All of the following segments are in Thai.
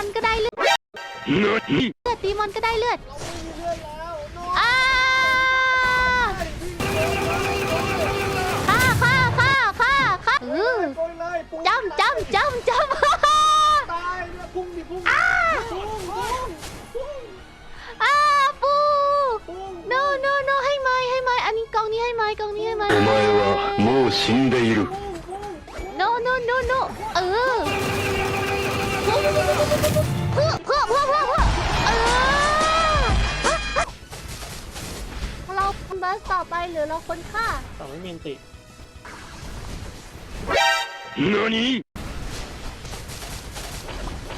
อนก็ได้เลือดเลือดตีมอนก็ได้เลือดอ้าฆ่าฆ่าฆ่าฆ่าฆ่าเออจำจำจำจำตายเนี่ยพุ่งดิพุ่งอาอ้าปูโนโนโนให้ไม้ให้ไม้อันนี้กองนี้ให้ไม้กองนี้ให้ไม้โนโนโนโน ต่อไปหรือเราคนฆ่าแต่ไม่มีอันติ何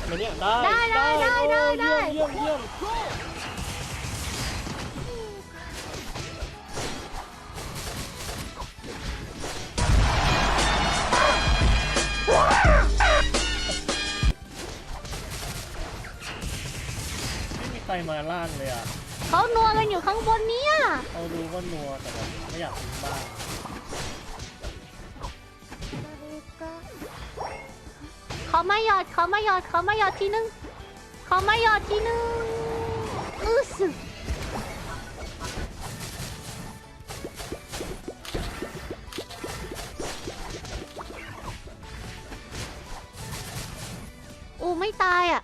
มันเนี่ยได้ได้ได้ได้ได้ เยี่ยมเยี่ยมเยี่ยม ใครมาล่านเลยอะเขานัวกันอยู่ข้างบนเนี้ยเอาดูว่านัวแต่แบบไม่อยากทิ้งบ้านเขาไม่หยอดเขาไม่หยอดเขาไม่หยอดทีนึงเขาไม่หยอดทีนึงอือสึอูไม่ตายอะ